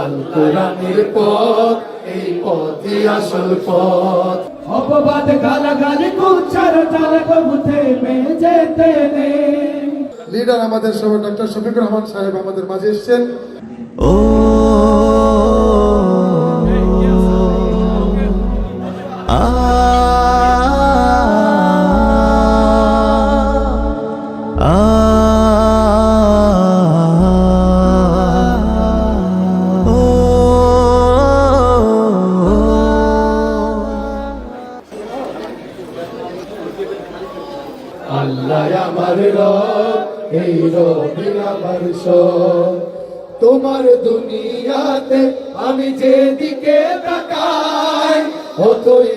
আল কোরআনের পথ এই পথই আসল পথ। অপবাদ গালাগালি কুচ্ছার চালে প্রভু থেমে যেতে নেই লিডার আমাদের সবাই ডক্টর শফিকুর রহমান সাহেব আমাদের মাঝে এসেছেন। ও আ তোমার দুনিয়াতে আমি যেদিকে তাকাই হতই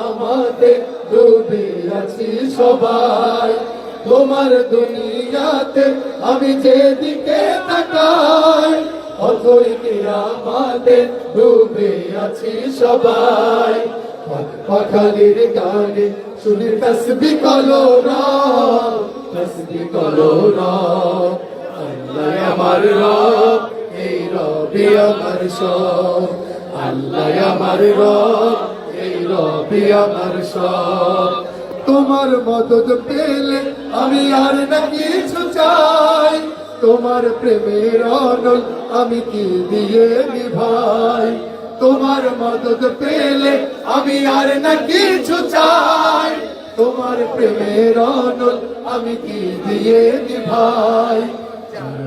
আমাতে ডুবে আছি সবাই। তোমার দুনিয়াতে আমি যেদিকে তাকাই হতই আমাতে ডুবে আছি সবাই। পাখালির গানে শুনে, তসবি কলো রাম তসবি কলো রাম আল্লাহ আমার তোমার মদত পেলে আমি আর না কিছু চাই। তোমার প্রেমের অনল আমি কি দিয়ে নিভাই? তোমার মদত পেলে আমি আর না কিছু চাই। তোমার প্রেমের অনল আমি কি দিয়ে নিভাই?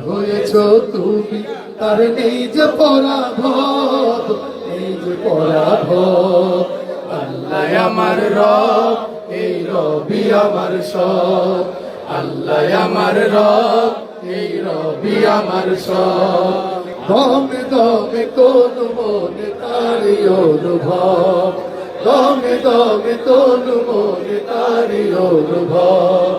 হয়েছ তুমি তার নেই যে পরাভব নেই যে পরাভব। আল্লাহ আমার রব, এই রবি আমার সব। আল্লাহ আমার রব, এই রবি আমার সব। দমে দমে কোন মনে তারি অনুভব। দমে দমে কোন মনে তারি অনুভব।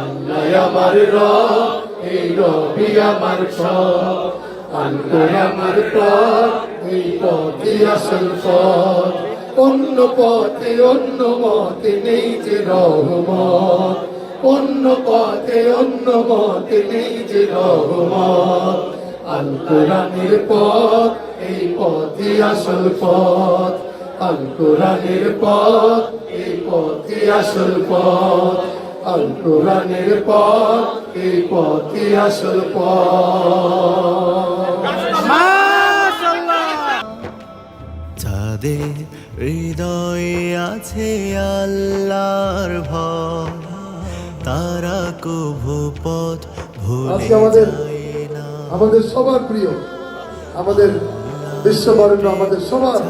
আল্লাহ আমার রব এই রবি আমার সব। আল্লাহ আমার পথ, এই পথই আসল পথ। অন্য পথে, অন্য মতে নেই যে রহমত। অন্য পথে, অন্য মতে নেই যে রহমত। আল কোরআনের পথ, এই পথই আসল পথ। আল কোরআনের পথ, এই পথই আসল পথ। আল কোরআনের পথ এই পথই আসল পথ। যাদের হৃদয়ে আছে আল্লাহর ভয় তারা কভু পথ ভুলে আমাদের আমাদের সবার প্রিয় আমাদের বিশ্ববরেণ্য আমাদের সবার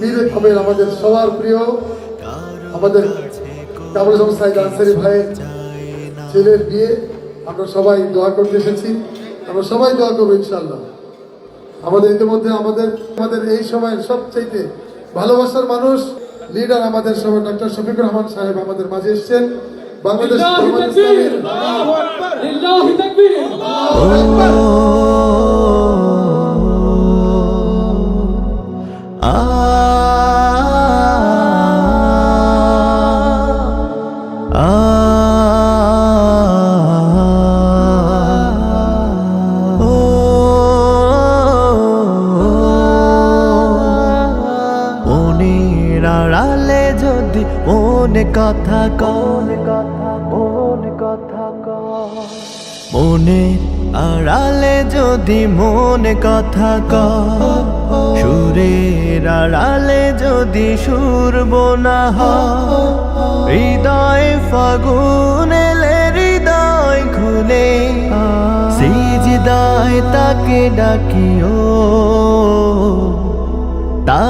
পীর আমাদের সবার প্রিয় আমাদের কাবুল আজম সাইদ আনসারি ভাইয়ের ছেলের বিয়ে আমরা সবাই দোয়া করতে এসেছি। আমরা সবাই দোয়া করব ইনশাল্লাহ আমাদের ইতিমধ্যে আমাদের আমাদের এই সময়ের সবচাইতে ভালোবাসার মানুষ লিডার আমাদের সবাই ডক্টর শফিকুর রহমান সাহেব আমাদের মাঝে এসেছেন। বাংলাদেশ যদি মনে কথা কন কথা মনে কথা মনের আড়ালে যদি মনে কথা ক সুরের আড়ালে যদি সুর বোনা হৃদয় ফাগুন হৃদয় খুলে সিজদায় তাকে ডাকিও।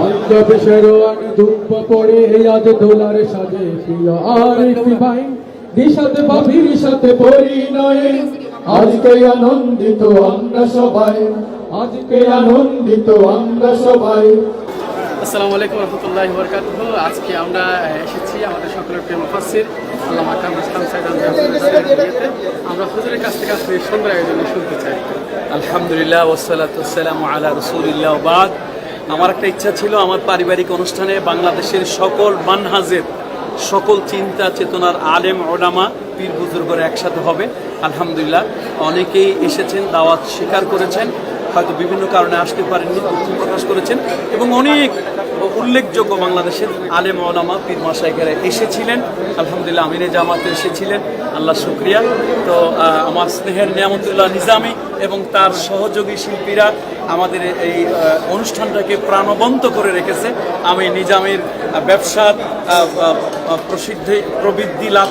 পাঞ্জাবে শেরওয়ান ধূপ পড়ে আজ দোলার সাজে প্রিয় আরিফ ভাই দিশাতে ভাবির সাথে পরিণয়ে। আজকে আনন্দিত আমরা সবাই আজকে আনন্দিত আমরা সবাই। আসসালামু আলাইকুম রহমতুল্লাহ বরকাত আজকে আমরা এসেছি আমাদের সকলের প্রিয় মুফাসির আল্লামা কামরুল ইসলাম সাইদ আমরা হুজুরের কাছ থেকে আসলে এই সুন্দর আয়োজনে শুনতে চাই। আলহামদুলিল্লাহ ওসালাতাম আলা রসুলিল্লাহ বাদ। আমার একটা ইচ্ছা ছিল আমার পারিবারিক অনুষ্ঠানে বাংলাদেশের সকল মানহাজের সকল চিন্তা চেতনার আলেম ওডামা পীর বুজুর্গরা একসাথে হবে। আলহামদুলিল্লাহ, অনেকেই এসেছেন, দাওয়াত স্বীকার করেছেন, হয়তো বিভিন্ন কারণে আসতে পারেননি প্রকাশ করেছেন, এবং অনেক উল্লেখযোগ্য বাংলাদেশের আলে ওলামা পীর মাসাইকেরা এসেছিলেন। আলহামদুলিল্লাহ আমিরে জামাতে এসেছিলেন। আল্লাহ শুক্রিয়া। তো আমার স্নেহের নিয়ামতুল্লাহ নিজামি এবং তার সহযোগী শিল্পীরা আমাদের এই অনুষ্ঠানটাকে প্রাণবন্ত করে রেখেছে। আমি নিজামের ব্যবসার প্রসিদ্ধি, প্রবৃদ্ধি লাভ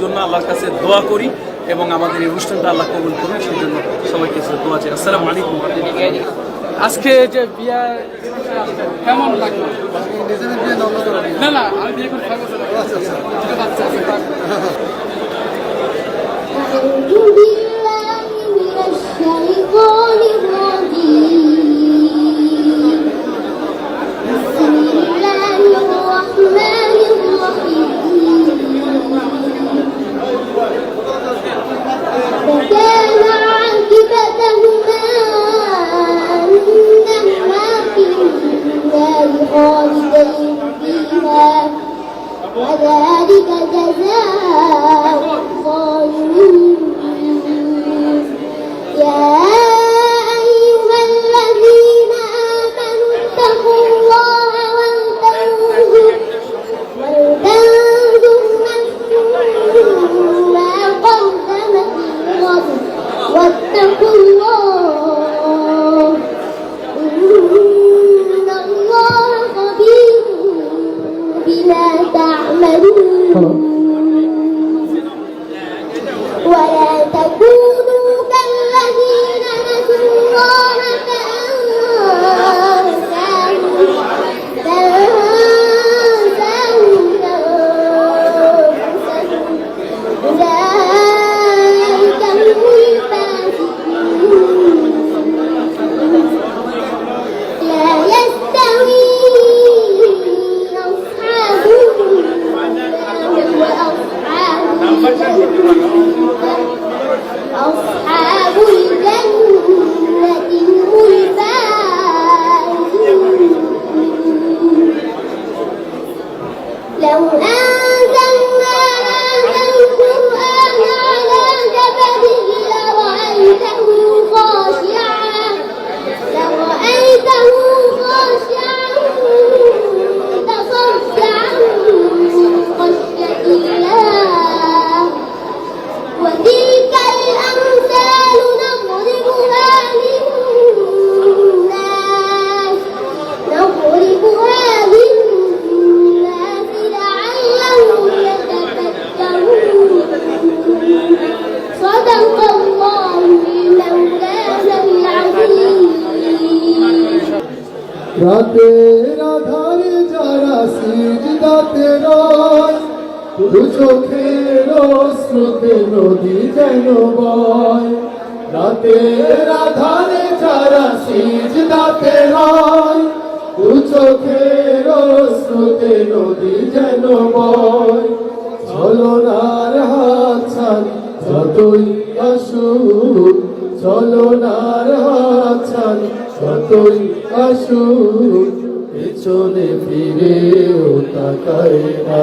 জন্য আল্লাহর কাছে দোয়া করি এবং আমাদের এই অনুষ্ঠানটা আল্লাহ কবুল করুন। সেই জন্য সবাইকে দোয়া চাই। আসসালামু আলাইকুম। আজকে যে বিয়ে কেমন লাগল? না? না আমি বিয়ে করে খাব আচ্ছা আচ্ছা। দুটো বাচ্চা আছে সিজদাতে রয় দু চোখের স্রোতে নদী যেন বয়। রাতের আধারে যারা সিজদাতে রয় দু চোখের স্রোতে নদী যেন বয়। চলনার হাত যতই আসুক চলনার হাত ছাড়ি যতই আসুক পেছনে ফিরেও তাকায় না।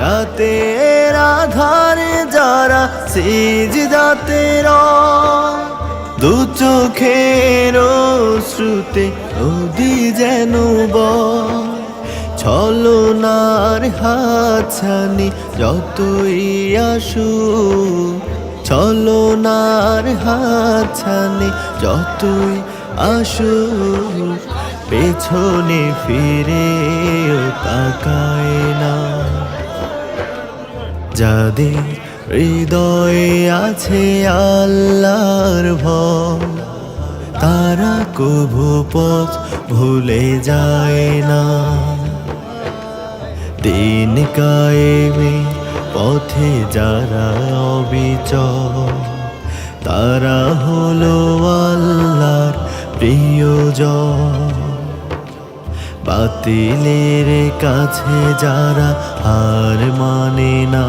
রাতের আধারে যারা সেজ দাতের দু চোখের শ্রুতে নদী যেন ছলনার হাতছানি যতই আসু ছলনার হাতছানি যতই আসু পেছনে ফিরে তাকায় না। যাদের হৃদয়ে আছে আল্লাহর ভয়, তারা কভু পথ ভুলে যায় না। দিন কায়েমে পথে যারা অবিচল, তারা হলো আল্লাহর প্রিয়জন। বাতিলের কাছে যারা হার মানে না।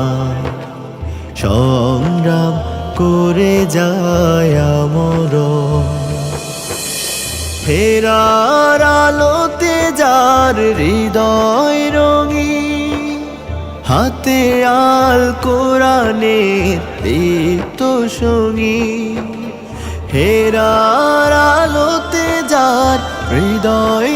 সংগ্রাম করে যায় আমর। ফেরার আলোতে যার হৃদয় রঙি হাতে আল কোরআনের দীপ্ত সঙ্গী হেরার আলোতে যার হৃদয়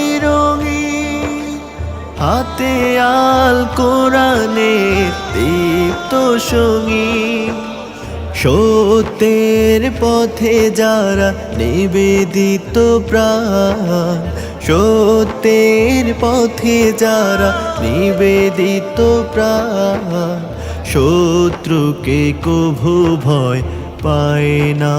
হাতে আল কোরআনের দীপ্ত সঙ্গী সত্যের পথে যারা নিবেদিত প্রাণ, সত্যের পথে যারা নিবেদিত প্রাণ, শত্রুকে কভু ভয় পায় না।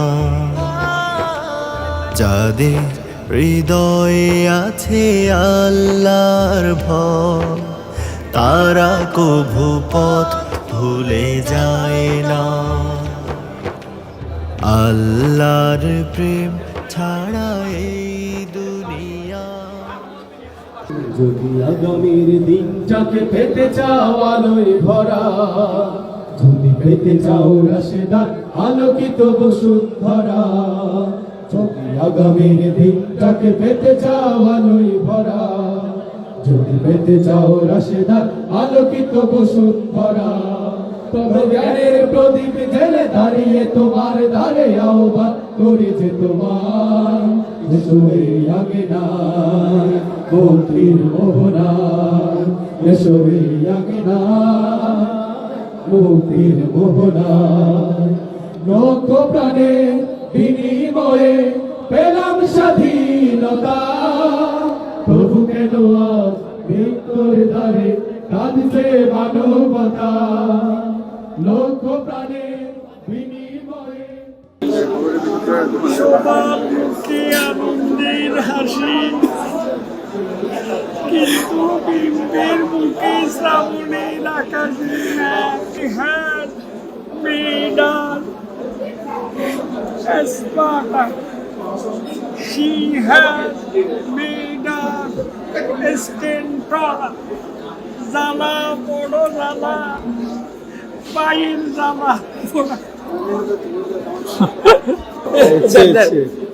যাদের হৃদয়ে আছে আল্লাহর ভয়। তারা কভু পথ ভুলে যায় না। আল্লাহর প্রেম ছাড়া এই দুনিয়া। যদি আগামীর দিনটাকে পেতে চাও আলোয় ভরা, যদি পেতে চাও রাশেদার আলোকিত বসুন্ধরা যদি আগামীর দিনটাকে পেতে চাও আলোয় ভরা। যদি পেতে চাও রাশেদার, আলোকিত বসুন্ধরা তবে জ্ঞানের প্রদীপ জেলে দাঁড়িয়ে তোমার দ্বারে আহ্বান করেছে তোমার। আগে না মুক্তির মোহনা আগে না মুক্তির মোহনা লক্ষ প্রাণে বিনিময়ে পেলাম স্বাধীনতা। প্রভু কেন আজ মৃত্যুর দ্বারে কাঁদছে মানবতা? লক্ষ প্রাণে বিনিময়ে মুখে আনন্দের হাসি। কিন্তু বিম্বের মুখে শ্রাবণের আকাশে হ্যাঁ মেডার Espada. She has made a stentora. জ্বালা বড় জ্বালা পায়ের জ্বালা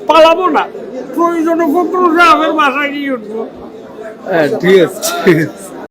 পালাবো না প্রয়োজনে ফকরুল সাহেবের বাসায় গিয়ে উঠবো হ্যাঁ ঠিক আছে